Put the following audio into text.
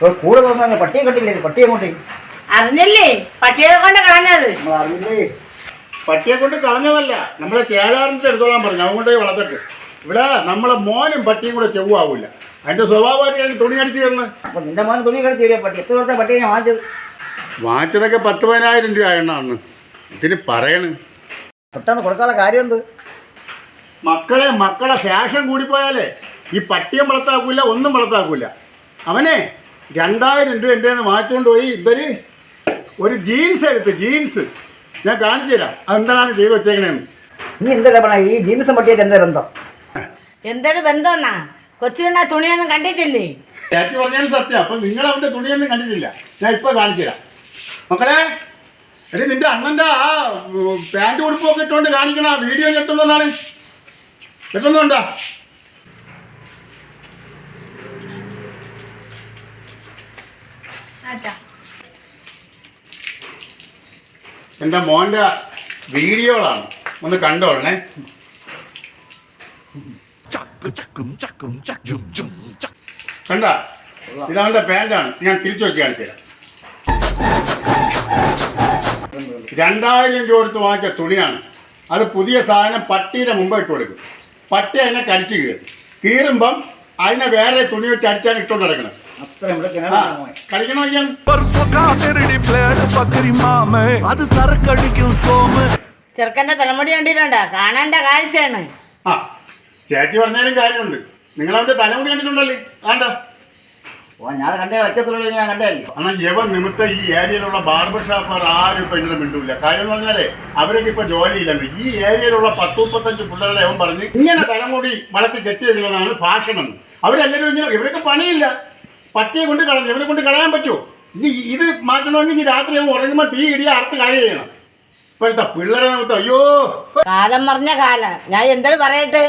കൂടെ നോക്കാൻ പട്ടിയെ കണ്ടില്ലേ? പട്ടിയെ കൊണ്ട്. അറിഞ്ഞില്ലേ? പട്ടിയെ കൊണ്ട് കളഞ്ഞത്. നമ്മൾ അറിയില്ലേ പട്ടിയെ കൊണ്ട് കളഞ്ഞതല്ല. നമ്മളെ ചേലാറിന്റെ എടുത്തോളാൻ പറഞ്ഞു. അവൻ കൊണ്ടുപോയി വളർത്തിട്ട്. ഇവിടെ നമ്മളെ മോനും പട്ടിയും കൂടെ ചെവ്വാവില്ല അതിന്റെ സ്വഭാവമായിട്ട് തുണി അടിച്ചു കയറുന്നത് അപ്പൊ നിന്റെ മോൻ തുണി കടിച്ചു തരിക പട്ടി. എത്ര കൊടുത്ത പട്ടിയെ ഞാൻ വാങ്ങിച്ചത്? വാങ്ങിച്ചതൊക്കെ പത്ത് പതിനായിരം രൂപ എണ്ണാന്ന് ഇതിന് പറയണ്. പെട്ടെന്ന് കൊടുക്കാനുള്ള കാര്യം എന്ത്? മക്കളെ മക്കളെ ഫാഷൻ കൂടിപ്പോയാലേ ഈ പട്ടിയെ വളർത്താക്കൂല ഒന്നും വളർത്താക്കൂല. അവനെ രണ്ടായിരം രൂപ എന്റെ നിന്ന് വാങ്ങിച്ചുകൊണ്ട് പോയി. ഇതൊരു ഒരു ജീൻസ് എടുത്ത് ജീൻസ്. ഞാൻ കാണിച്ചു തരാം. അതെന്താണ് ചെയ്ത് വെച്ചേക്കണേന്ന്. നീ എന്താ പറയാ ഈ ജീൻസ് പട്ടിയൊക്കെ എന്താ ബന്ധം? എന്തൊരു ബന്ധമെന്നാ കൊച്ചിരുന്ന തുണിയൊന്നും കണ്ടിട്ടില്ലേ? ചേച്ചി പറഞ്ഞാലും സത്യം. അപ്പം നിങ്ങൾ അവന്റെ തുണിയൊന്നും കണ്ടിട്ടില്ല. ഞാൻ ഇപ്പോൾ കാണിച്ചു തരാം. മക്കളെ എടി നിന്റെ അണ്ണന്റെ ആ പാന്റ് ഉടുപ്പൊക്കെ ഇട്ടുകൊണ്ട് കാണിക്കണ ആ വീഡിയോ ഞെട്ടുന്നതാണ്. ഞെട്ടുന്നുണ്ടോ? എന്റെ മോന്റെ വീഡിയോകളാണ്. ഒന്ന് കണ്ടോളണേ. കണ്ട? ഇതവന്റെ പാന്റാണ് ഞാൻ തിരിച്ചു വെച്ച് കാണിച്ചു തരാം രണ്ടായിരം രൂപ കൊടുത്ത് വാങ്ങിച്ച തുണിയാണ്. അത് പുതിയ സാധനം പട്ടിയുടെ മുമ്പ് ഇട്ട് കൊടുക്കും. പട്ടി അതിനെ കടിച്ചു കീറും. കീറുമ്പം അതിനെ വേറെ തുണി വെച്ച് അടിച്ചാണ് ഇട്ടുകൊണ്ട് നടക്കണം അത് സോമ് ചെറുക്കന്റെ തലമുടി കണ്ടിട്ടുണ്ടോ? കാണേണ്ട കാഴ്ചയാണ്. ആ ചേച്ചി പറഞ്ഞാലും കാര്യമുണ്ട്. നിങ്ങൾ അവന്റെ തലമുടി കണ്ടിട്ടുണ്ടല്ലേ? ആണ്ട. ഓ ഞാൻ കണ്ടേ വറ്റത്തുള്ള ഞാൻ കണ്ടല്ലോ യവ നിമിത്തം ഈ ഏരിയയിലുള്ള ബാർബർ ഷോപ്പർ ആരും ഇപ്പൊ എന്നോട് മിണ്ടൂല. കാര്യം എന്ന് പറഞ്ഞാലേ അവരൊക്കെ ഇപ്പൊ ജോലിയില്ലെന്ന് ഈ ഏരിയയിലുള്ള പത്ത് മുപ്പത്തഞ്ച് പിള്ളേരുടെ അവൻ പറഞ്ഞ് ഇങ്ങനെ തലമുടി വളർത്തി കെട്ടി വെക്കുന്നതാണ് ഫാഷൻ എന്ന് അവരെല്ലാവരും ഇവരൊക്കെ പണിയില്ല. പട്ടിയെ കൊണ്ട് കളഞ്ഞു. ഇവരെ കൊണ്ട് കളയാൻ പറ്റുമോ ഇനി ഇത് മാറ്റണമെങ്കിൽ ഇനി രാത്രി ഉറങ്ങുമ്പോൾ തീ ഇടിയ അറുത്ത് കളയ ചെയ്യണം. ഇപ്പോഴത്തെ പിള്ളേരെ നമുക്ക് അയ്യോ. കാലം പറഞ്ഞ കാലം. ഞാൻ എന്തൊരു പറയട്ടെ?